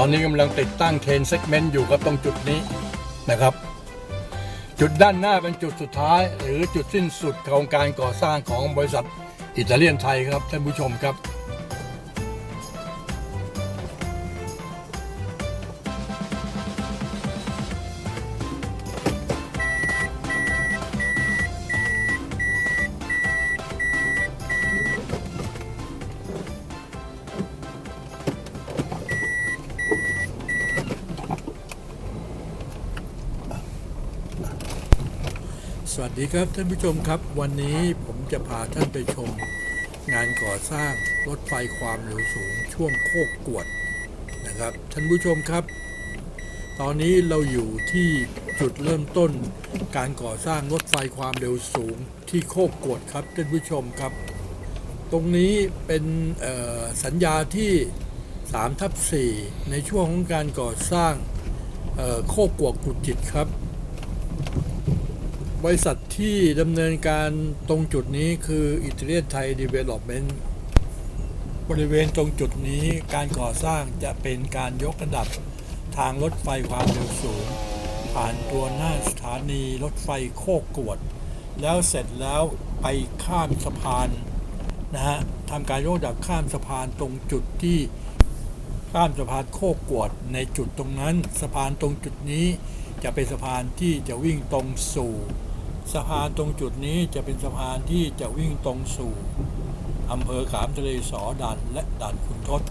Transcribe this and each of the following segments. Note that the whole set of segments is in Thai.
ตอนนี้กำลังติดตั้งเทนเซกเมนต์อยู่ครับตรงจุดนี้นะครับ จุดด้านหน้าเป็นจุดสุดท้าย หรือจุดสิ้นสุดของการก่อสร้างของบริษัทอิตาเลียนไทยครับท่านผู้ชมครับ วัสดีครับท่านผู้ชมครับวันนี้ผมจะพาท่านไปชม งานก่อสร้างรถไฟความเร็วสูงช่วงโคกกวดนะครับท่านผู้ชมครับ ตอนนี้เราอยู่ที่จุดเริ่มต้น การก่อสร้างรถไฟความเร็วสูงที่โคกกวดครับท่านผู้ชมครับ ตรงนี้เป็นสัญญาที่3ทับ4ในช่วงของการก่อสร้างโคกกวดกุจิตครับ บริษัทที่ดำเนินการตรงจุดนี้คืออิตาเลียนไทยดีเวล็อปเมนต์บริเวณตรงจุดนี้การก่อสร้างจะเป็นการยกระดับทางรถไฟความเร็วสูง ผ่านตัวหน้าสถานีรถไฟโคกกวด แล้วเสร็จแล้วไปข้ามสะพานนะฮะทำการยกระดับข้ามสะพานตรงจุดที่ข้ามสะพานโคกกวดในจุดตรงนั้น สะพานตรงจุดนี้จะเป็นสะพานที่จะวิ่งตรงสู่ สะพานตรงจุดนี้จะเป็นสะพานที่จะวิ่งตรงสู่อำเภอขามทะเลสอด่านและด่านขุนทด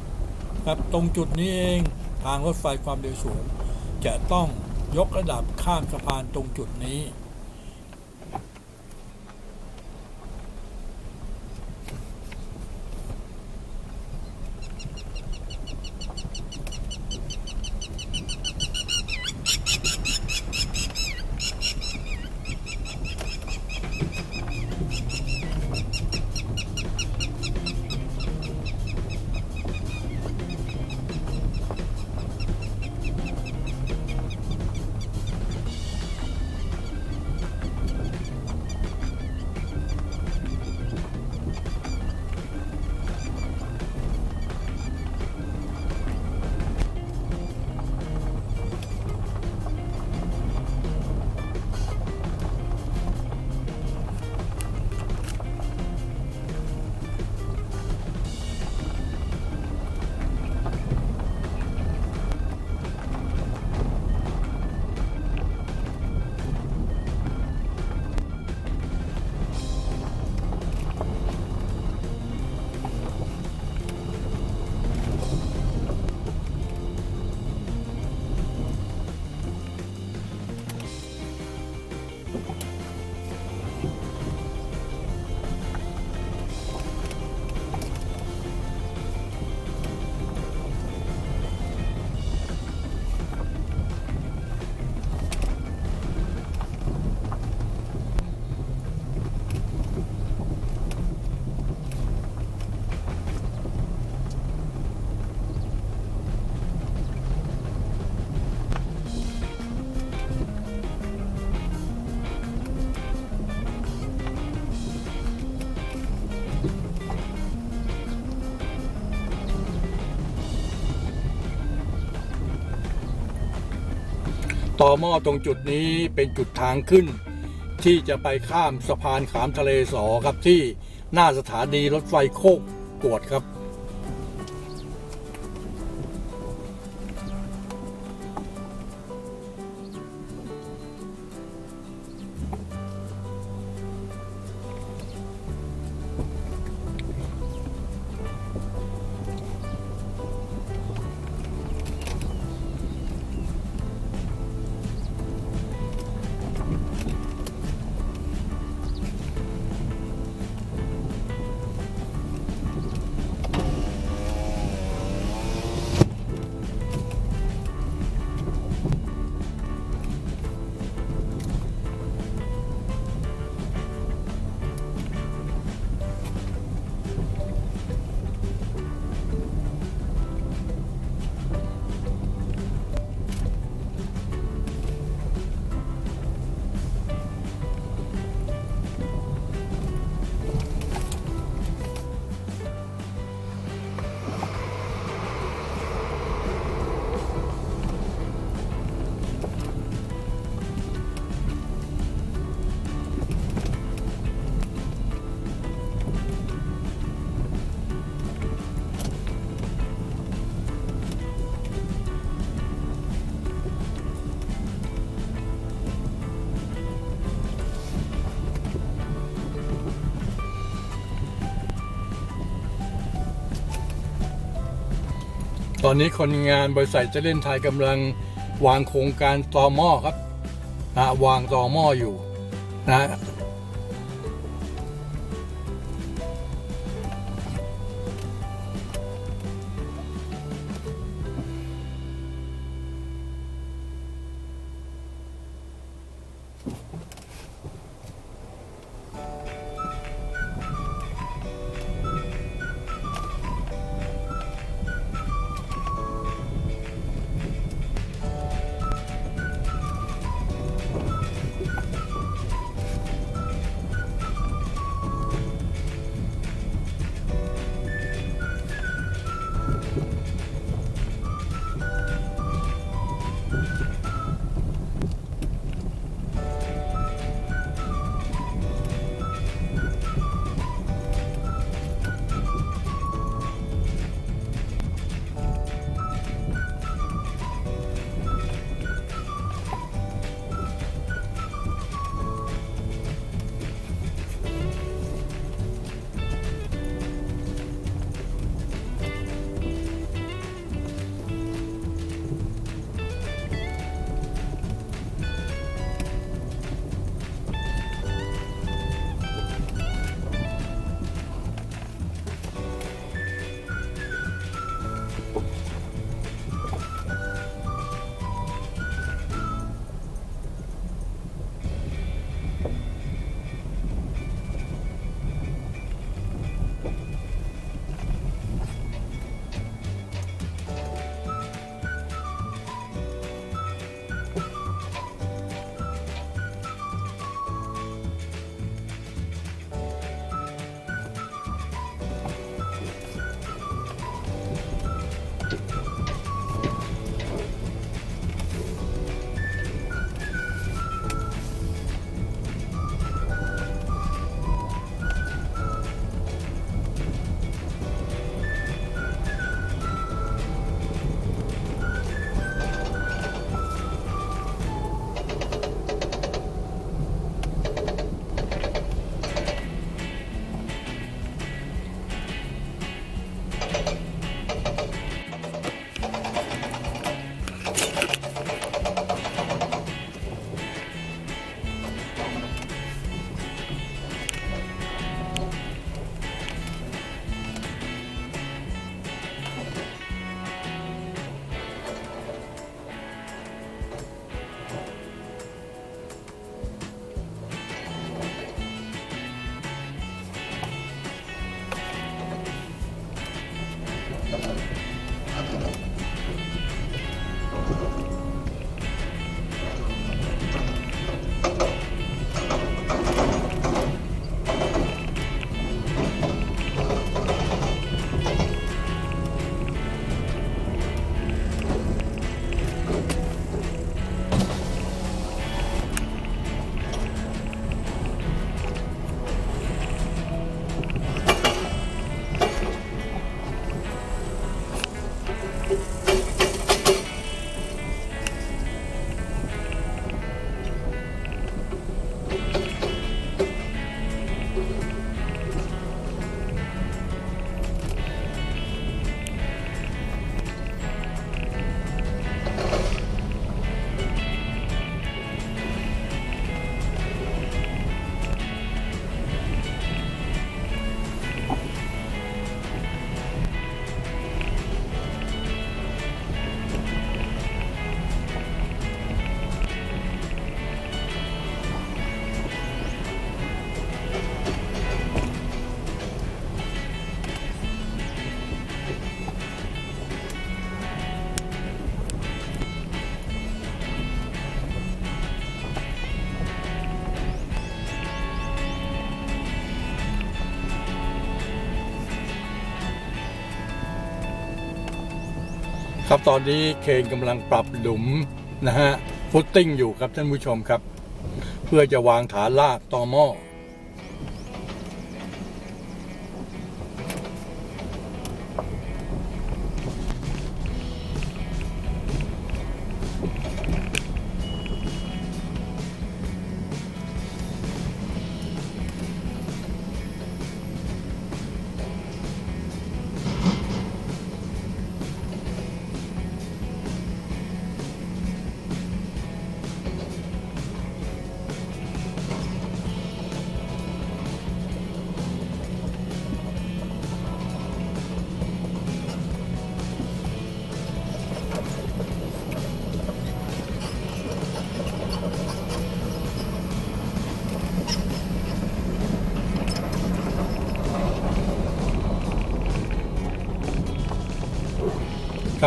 ครับตรงจุดนี้เองทางรถไฟความเร็วสูง จะต้องยกระดับข้ามสะพานตรงจุดนี้ ต่อหม้อตรงจุดนี้เป็นจุดทางขึ้น ที่จะไปข้ามสะพานขามทะเลสอครับที่หน้าสถานีรถไฟโคกกวดครับ อนนี้คนงานบริษัทเจะเล่นไทยกำลังวางโครงการต่อหม้อครับนะวางต่อหม้ออยู่นะ ครับตอนนี้เคนกำลังปรับหลุมนะฮะฟุตติ้งอยู่ครับท่านผู้ชมครับ เพื่อจะวางฐานลากต่อหม้อ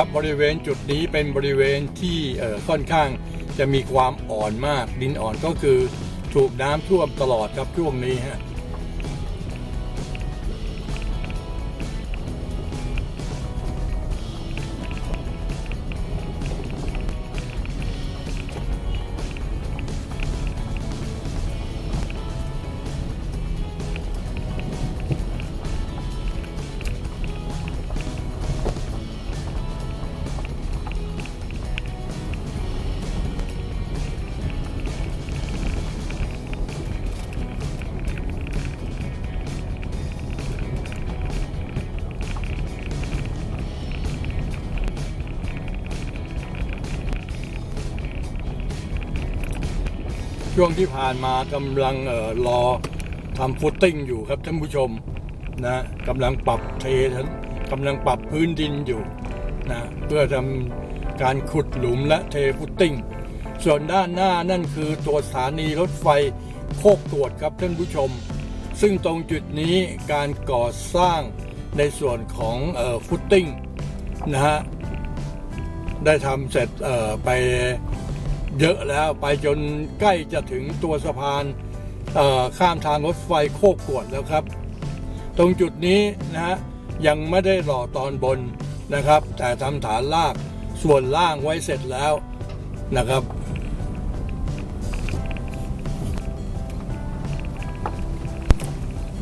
ครับบริเวณจุดนี้เป็นบริเวณที่ค่อนข้างจะมีความอ่อนมากดินอ่อนก็คือถูกน้ำท่วมตลอดครับช่วงนี้ฮะ ช่วงที่ผ่านมากำลังออรอทำฟุตติ้งอยู่ครับท่านผู้ชมนะกำลังปรับเทกำลังปรับพื้นดินอยู่นะเพื่อทำการขุดหลุมและเทฟุตติ้ง ส่วนด้านหน้านั่นคือตัวสถานีรถไฟโคกตรวจครับท่านผู้ชม ซึ่งตรงจุดนี้การก่อสร้างในส่วนของเอ่อฟุตติ้งนะฮะได้ทำเสร็จเอ่อไป เยอะแล้วไปจนใกล้จะถึงตัวสะพานข้ามทางรถไฟโคกกวดแล้วครับ ตรงจุดนี้นะฮะยังไม่ได้หล่อตอนบนนะครับ แต่ทำฐานลากส่วนล่างไว้เสร็จแล้วนะครับ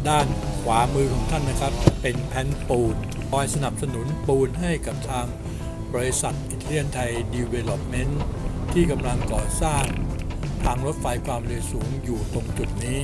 ด้านขวามือของท่านนะครับ เป็นแผ่นปูนคอยสนับสนุนปูนให้กับทางบริษัทอิตาเลียนไทยดีเวล็อปเมนต์ ที่กำลังก่อสร้างทางรถไฟความเร็วสูงอยู่ตรงจุดนี้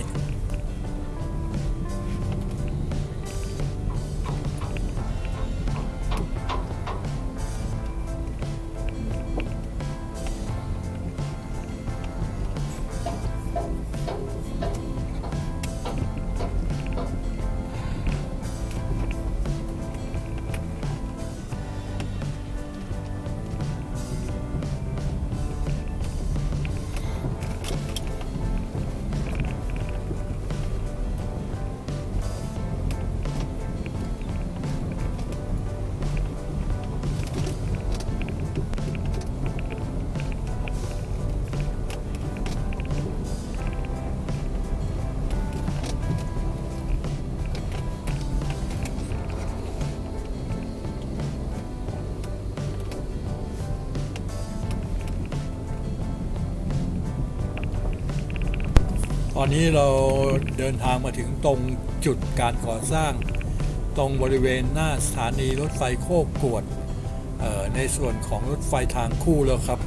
อนนี้เราเดินทางมาถึงตรงจุดการก่อสร้าง ตรงบริเวณหน้าสถานีรถไฟโคกกวดในส่วนของรถไฟทางคู่แล้วครับ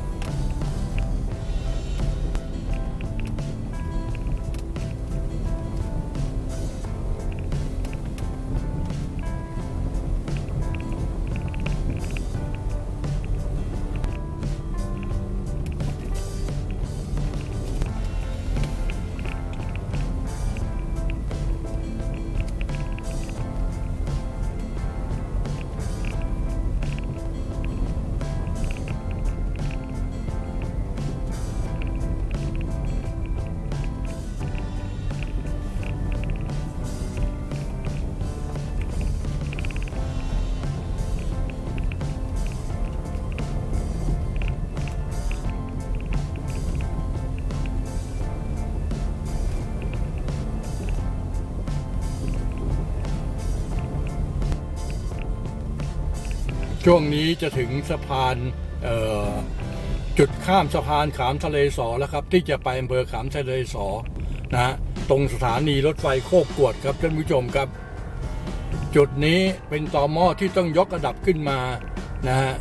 ช่วงนี้จะถึงสะพานจุดข้ามสะพานขามทะเลสอแล้วครับ ที่จะไปอำเภอขามทะเลสอนะตรงสถานีรถไฟโคกกวดครับท่านผู้ชมครับ จุดนี้เป็นต่อหม้อที่ต้องยกระดับขึ้นมานะฮะ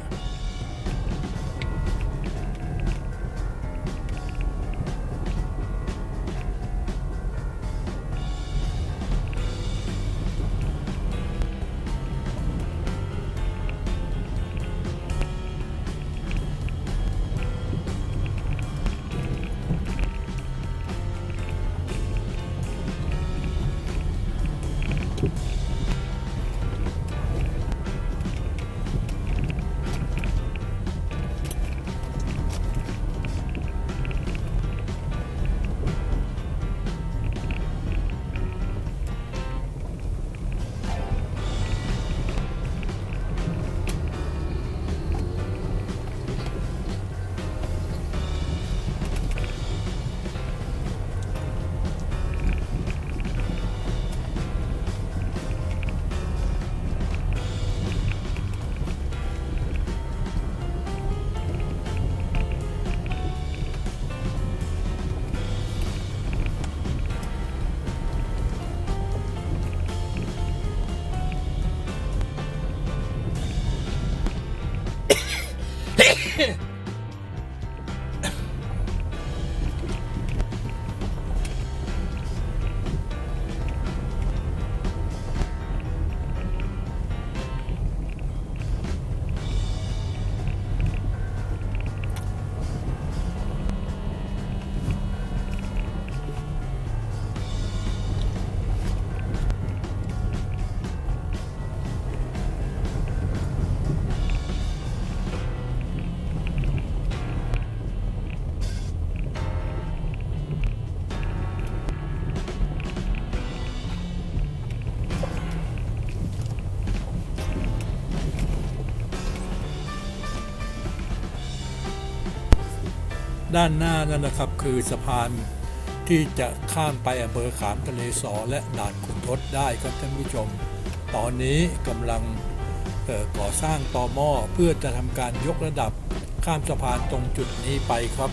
ด้านหน้านั่นนะครับคือสะพานที่จะข้ามไปอำเภอขามทะเลสอและด่านขุนทดได้ครับท่านผู้ชม ตอนนี้กำลังก่อสร้างต่อหม้อเพื่อจะทำการยกระดับข้ามสะพานตรงจุดนี้ไปครับ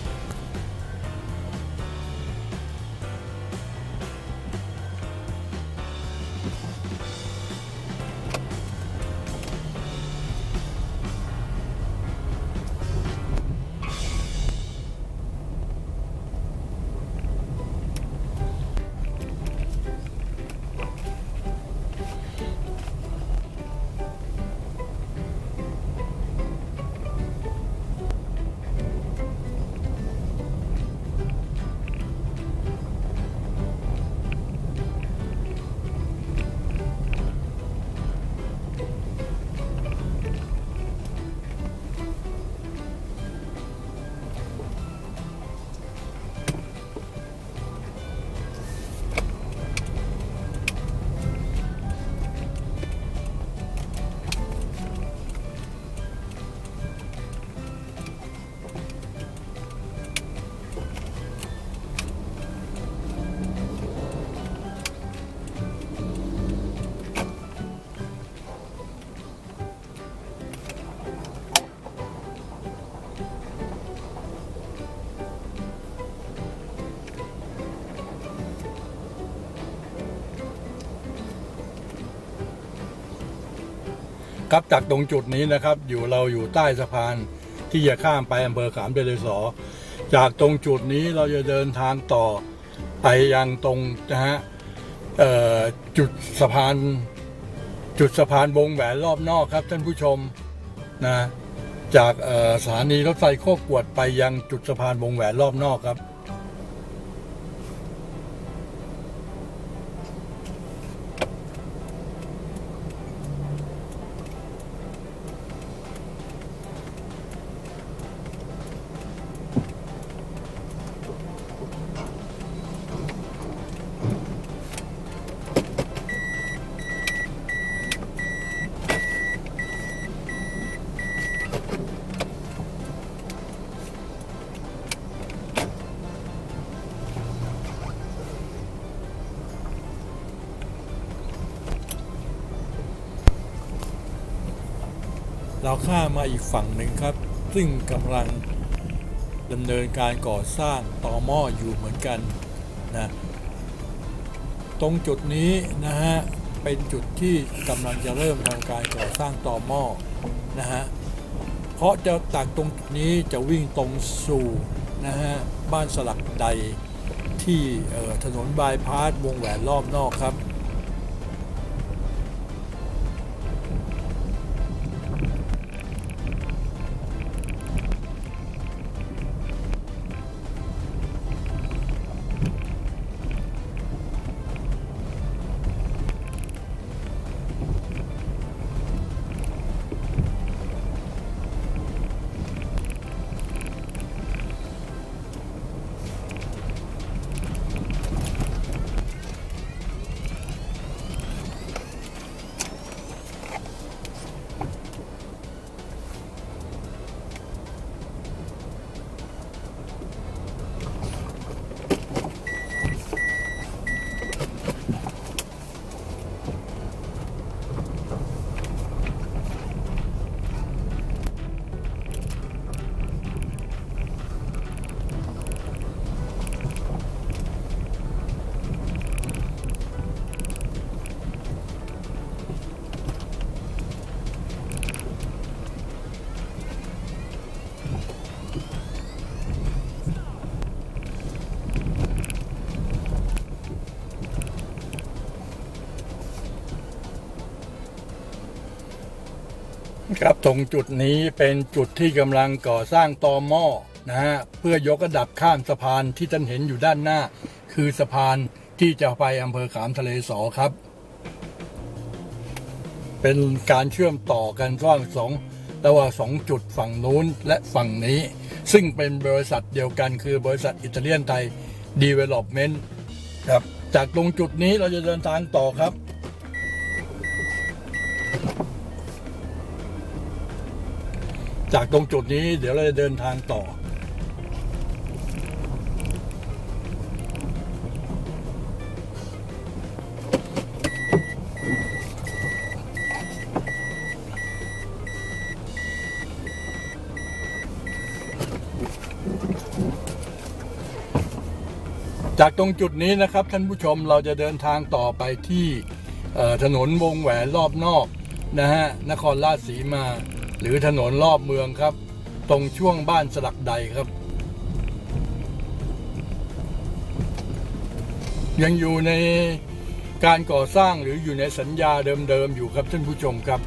ครับจากตรงจุดนี้นะครับ อยู่เราอยู่ใต้สะพานที่จะข้ามไปอำเภอขามทะเลสอจากตรงจุดนี้เราจะเดินทางต่อไปยังตรงนะฮะจุดสะพาน จุดสะพานวงแหวนรอบนอกครับท่านผู้ชมนะจากสถานีรถไฟโคกกวดไปยังจุดสะพานวงแหวนรอบนอกครับ เราข้ามมาอีกฝั่งหนึ่งครับ ซึ่งกำลังดำเนินการก่อสร้างต่อหม้ออยู่เหมือนกันนะตรงจุดนี้นะฮะเป็นจุดที่กำลังจะเริ่มทำการก่อสร้างต่อหม้อนะฮะเพราะจะจากตรงจุดนี้จะวิ่งตรงสู่นะฮะบ้านสลักใดที่ออถนนบายพาสวงแหวนรอบนอกครับ ครับตรงจุดนี้เป็นจุดที่กำลังก่อสร้างตอหม้อนะฮะเพื่อยกระดับข้ามสะพานที่ท่านเห็นอยู่ด้านหน้า คือสะพานที่จะไปอำเภอขามทะเลสอครับ เป็นการเชื่อมต่อกันระหว่างสองระหว่างสองจุดฝั่งนู้นและฝั่งนี้ ซึ่งเป็นบริษัทเดียวกันคือบริษัทอิตาเลียนไทยดีเวล็อปเมนต์ครับจากตรงจุดนี้เราจะเดินทางต่อครับ จากตรงจุดนี้เดี๋ยวเราจะเดินทางต่อ จากตรงจุดนี้นะครับท่านผู้ชมเราจะเดินทางต่อไปที่ถนนวงแหวนรอบนอกนะฮะนครราชสีมา หรือถนนรอบเมืองครับ ตรงช่วงบ้านสลักใดครับ ยังอยู่ในการก่อสร้างหรืออยู่ในสัญญาเดิมๆอยู่ครับท่านผู้ชมครับ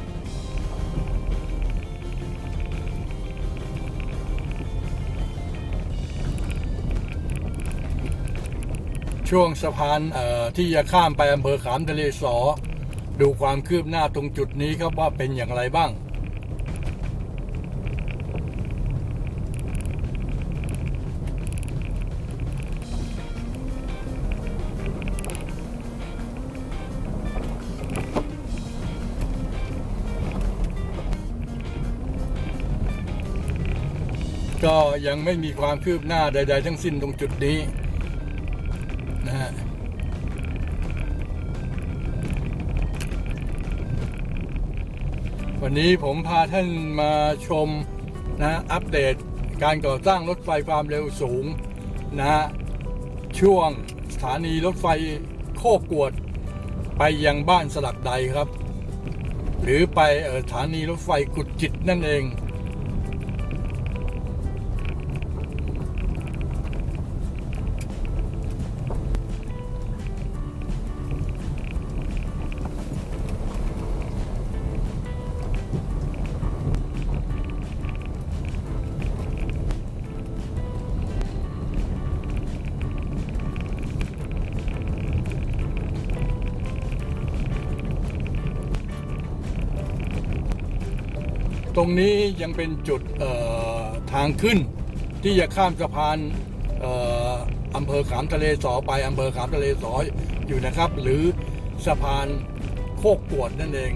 ช่วงสะพานที่จะข้ามไปอำเภอขามทะเลสอ ดูความคืบหน้าตรงจุดนี้ครับว่าเป็นอย่างไรบ้าง ก็ยังไม่มีความคืบหน้าใด ๆ ทั้งสิ้นตรงจุดนี้นะฮะวันนี้ผมพาท่านมาชมนะอัปเดตการก่อสร้างรถไฟความเร็วสูงนะช่วงสถานีรถไฟโคกกวด ไปยังบ้านสลักใดครับ หรือไปสถานีรถไฟกุดจิตนั่นเอง รงนี้ยังเป็นจุดทางขึ้น ที่จะข้ามสะพานออำเภอขามทะเลสอไปอำเภอขามทะเลสออยู่นะครับ หรือสะพานโคกปวดนั่นเอง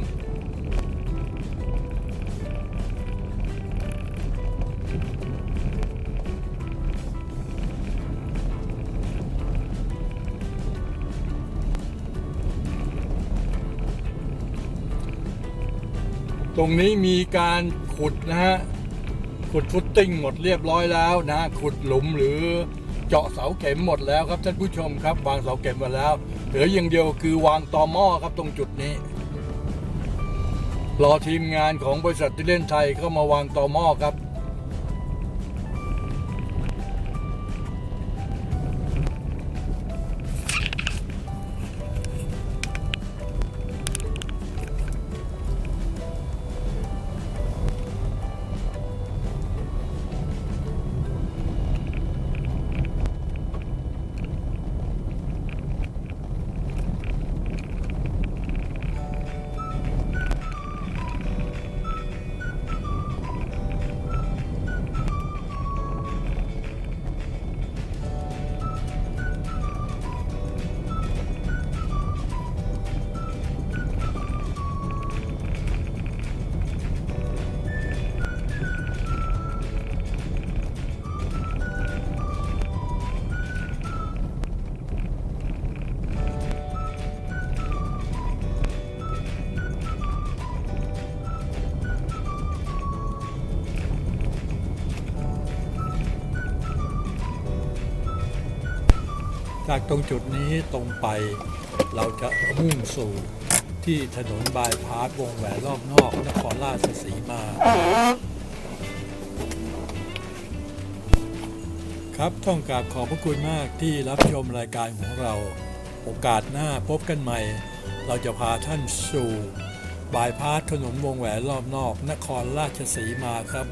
รงนี้มีการขุดนะฮะ ขุดฟุตติ้งหมดเรียบร้อยแล้วนะ ขุดหลุมหรือเจาะเสาเข็มหมดแล้วครับท่านผู้ชมครับ วางเสาเข็มหมดแล้ว เหลืออย่างเดียวคือวางตอหม้อครับตรงจุดนี้ รอทีมงานของบริษัทที่เล่นไทยเข้ามาวางตอหม้อครับ จากตรงจุดนี้ตรงไป เราจะมุ่งสู่ที่ถนนบายพาสวงแหวนรอบนอกนครราชสีมา ครับต้องกราบขอบพระคุณมากที่รับชมรายการของเรา โอกาสหน้าพบกันใหม่ เราจะพาท่านสู่บายพาสถนนวงแหวนรอบนอกนครราชสีมาครับ